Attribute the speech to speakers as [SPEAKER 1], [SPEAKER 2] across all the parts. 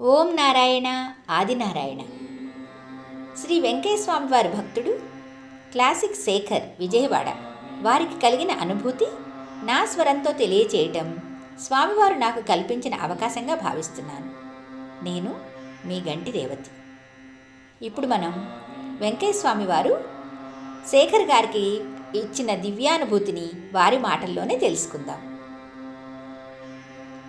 [SPEAKER 1] ఓం నారాయణ ఆదినారాయణ. శ్రీ వెంకయ్య వారి భక్తుడు క్లాసిక్ శేఖర్ విజయవాడ. వారికి కలిగిన అనుభూతి నా స్వరంతో తెలియచేయటం స్వామివారు నాకు కల్పించిన అవకాశంగా భావిస్తున్నాను. నేను మీ గంటి రేవతి. ఇప్పుడు మనం వెంకటేశ్వమి వారు శేఖర్ గారికి ఇచ్చిన దివ్యానుభూతిని వారి మాటల్లోనే తెలుసుకుందాం.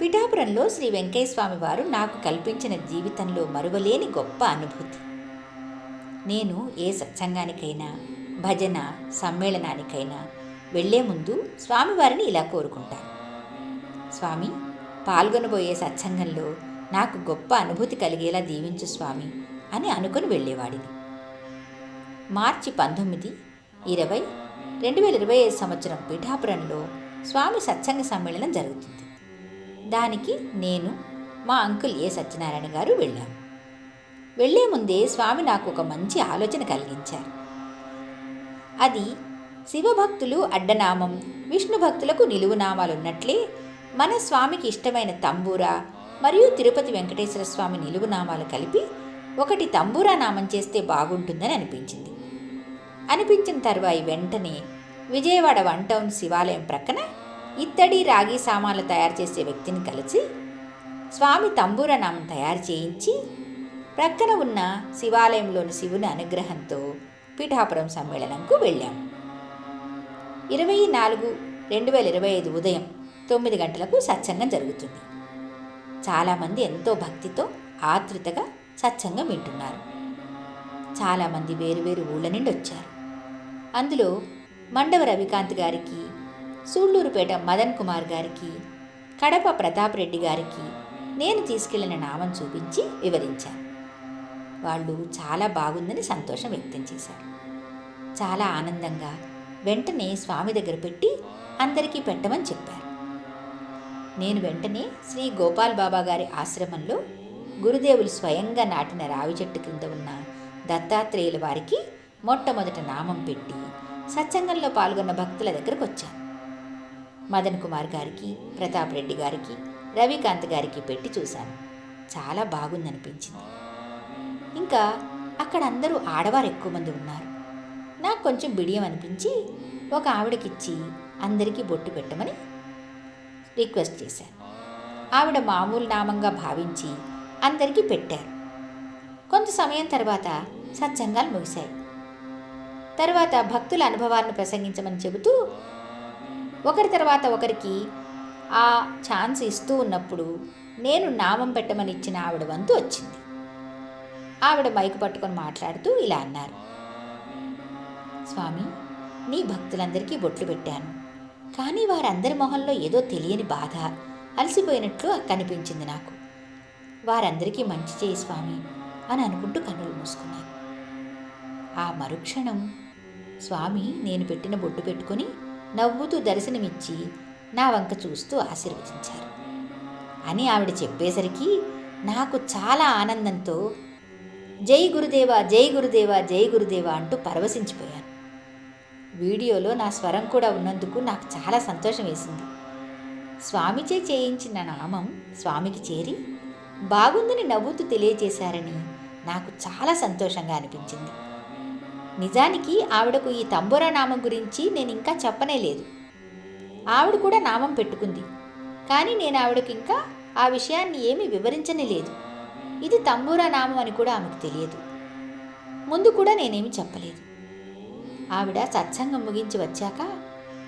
[SPEAKER 1] పిఠాపురంలో శ్రీ వెంకయ్యస్వామి వారు నాకు కల్పించిన జీవితంలో మరువలేని గొప్ప అనుభూతి. నేను ఏ సత్సంగానికైనా భజన సమ్మేళనానికైనా వెళ్ళే ముందు స్వామివారిని ఇలా కోరుకుంటాను. స్వామి పాల్గొనబోయే సత్సంగంలో నాకు గొప్ప అనుభూతి కలిగేలా దీవించు స్వామి అని అనుకుని వెళ్ళేవాడిని. మార్చి పంతొమ్మిది ఇరవై రెండు వేల ఇరవై ఐదు సంవత్సరం పిఠాపురంలో స్వామి సత్సంగ సమ్మేళనం జరుగుతుంది. దానికి నేను మా అంకుల్ ఏ సత్యనారాయణ గారు వెళ్ళాం. వెళ్ళే ముందే స్వామి నాకు ఒక మంచి ఆలోచన కలిగించారు. అది శివభక్తులు అడ్డనామం విష్ణు భక్తులకు నిలువునామాలు ఉన్నట్లే మన స్వామికి ఇష్టమైన తంబూరా మరియు తిరుపతి వెంకటేశ్వర స్వామి నిలువునామాలు కలిపి ఒకటి తంబూరా నామం చేస్తే బాగుంటుందని అనిపించింది. అనిపించిన తర్వాయి వెంటనే విజయవాడ వన్ టౌన్ శివాలయం ప్రక్కన ఇత్తడి రాగి సామాన్లు తయారు చేసే వ్యక్తిని కలిసి స్వామి తంబూరా నామం తయారు చేయించి ప్రక్కన ఉన్న శివాలయంలోని శివుని అనుగ్రహంతో పీఠాపురం సమ్మేళనంకు వెళ్ళాం. ఇరవై నాలుగు రెండు వేల ఇరవై ఐదు ఉదయం తొమ్మిది గంటలకు సత్సంగం జరుగుతుంది. చాలామంది ఎంతో భక్తితో ఆతృతగా సత్సంగం వింటున్నారు. చాలామంది వేరువేరు ఊళ్ళ నుండి వచ్చారు. అందులో మండవ రవికాంత్ గారికి సూళ్ళూరుపేట మదన్ కుమార్ గారికి కడప ప్రతాప్ రెడ్డి గారికి నేను తీసుకెళ్ళిన నామం చూపించి వివరించాను. వాళ్ళు చాలా బాగుందని సంతోషం వ్యక్తం చేశారు. చాలా ఆనందంగా వెంటనే స్వామి దగ్గర పెట్టి అందరికీ పెట్టమని చెప్పారు. నేను వెంటనే శ్రీ గోపాల్ బాబా గారి ఆశ్రమంలో గురుదేవులు స్వయంగా నాటిన రావి చెట్టు క్రింద ఉన్న దత్తాత్రేయుల వారికి మొట్టమొదట నామం పెట్టి సత్సంగంలో పాల్గొన్న భక్తుల దగ్గరకు వచ్చాను. మదన్ కుమార్ గారికి ప్రతాప్ రెడ్డి గారికి రవికాంత్ గారికి పెట్టి చూశాను. చాలా బాగుందనిపించింది. ఇంకా అక్కడ అందరూ ఆడవారు ఎక్కువ మంది ఉన్నారు. నాకు కొంచెం బిడియం అనిపించి ఒక ఆవిడకిచ్చి అందరికీ బొట్టు పెట్టమని రిక్వెస్ట్ చేశాను. ఆవిడ మామూలు నామంగా భావించి అందరికీ పెట్టారు. కొంత సమయం తర్వాత సత్సంగాలు ముగిశాయి. తర్వాత భక్తుల అనుభవాలను ప్రసంగించమని చెబుతూ ఒకరి తర్వాత ఒకరికి ఆ ఛాన్స్ ఇస్తూ ఉన్నప్పుడు నేను నామం పెట్టమని ఇచ్చిన ఆవిడ వంతు వచ్చింది. ఆవిడ మైకు పట్టుకొని మాట్లాడుతూ ఇలా అన్నారు. స్వామి నీ భక్తులందరికీ బొట్లు పెట్టాను. కానీ వారందరి మొహంలో ఏదో తెలియని బాధ అలసిపోయినట్లు కనిపించింది నాకు. వారందరికీ మంచి చేయి స్వామి అని అనుకుంటూ కన్నులు మూసుకున్నాను. ఆ మరుక్షణం స్వామి నేను పెట్టిన బొట్టు పెట్టుకొని నవ్వుతూ దర్శనమిచ్చి నా వంక చూస్తూ ఆశీర్వదించారు. అని ఆవిడ చెప్పేసరికి నాకు చాలా ఆనందంతో జై గురుదేవా జై గురుదేవా జై గురుదేవా అంటూ పరవశించిపోయాను వీడియోలో నా స్వరం కూడా ఉన్నందుకు నాకు చాలా సంతోషం వేసింది. స్వామిచే చేయించిన నామం స్వామికి చేరి బాగుందని నవ్వుతూ తెలియజేశారని నాకు చాలా సంతోషంగా అనిపించింది. నిజానికి ఆవిడకు ఈ తంబోరా నామం గురించి నేను ఇంకా చెప్పనే లేదు. ఆవిడ కూడా నామం పెట్టుకుంది. కానీ నేను ఆవిడకు ఇంకా ఆ విషయాన్ని ఏమీ వివరించనే లేదు. ఇది తంబూరా నామం అని కూడా ఆమెకు తెలియదు. ముందు కూడా నేనేమి చెప్పలేదు. ఆవిడ సత్సంగం ముగించి వచ్చాక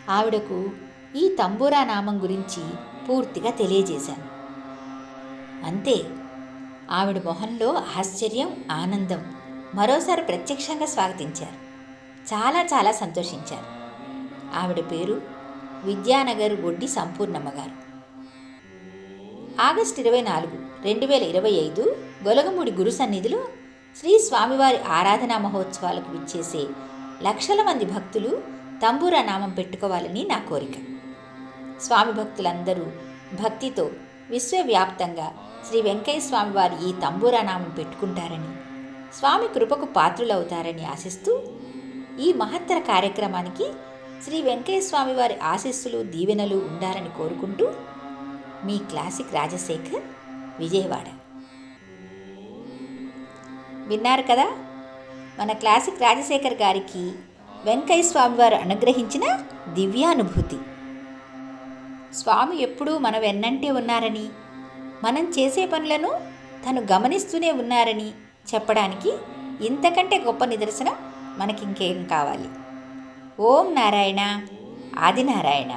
[SPEAKER 1] ఆవిడకు ఈ తంబూరా నామం గురించి పూర్తిగా తెలియజేశాను. అంతే. ఆవిడ మొహంలో ఆశ్చర్యం ఆనందం మరోసారి ప్రత్యక్షంగా స్వాగతించారు. చాలా చాలా సంతోషించారు. ఆవిడ పేరు విద్యానగర్ ఒడ్డి సంపూర్ణమ్మ గారు ఆగస్టు ఇరవై నాలుగు రెండు వేల ఇరవై ఐదు గొలగమూడి గురు సన్నిధిలో శ్రీ స్వామివారి ఆరాధనా మహోత్సవాలకు విచ్చేసే లక్షల మంది భక్తులు తంబూరా నామం పెట్టుకోవాలని నా కోరిక. స్వామి భక్తులందరూ భక్తితో విశ్వవ్యాప్తంగా శ్రీ వెంకయ్య స్వామివారి ఈ తంబూరా నామం పెట్టుకుంటారని స్వామి కృపకు పాత్రులవుతారని ఆశిస్తూ ఈ మహత్తర కార్యక్రమానికి శ్రీ వెంకయ్య స్వామి వారి ఆశీస్సులు దీవెనలు ఉండాలని కోరుకుంటూ మీ క్లాసిక్ రాజశేఖర్ విజయవాడ. విన్నారు కదా మన క్లాసిక్ రాజశేఖర్ గారికి వెంకయ్య స్వామివారు అనుగ్రహించిన దివ్యానుభూతి. స్వామి ఎప్పుడూ మన వెన్నంటే ఉన్నారని మనం చేసే పనులను తను గమనిస్తూనే ఉన్నారని చెప్పడానికి ఇంతకంటే గొప్ప నిదర్శనం మనకింకేం కావాలి? ఓం నారాయణ ఆదినారాయణ.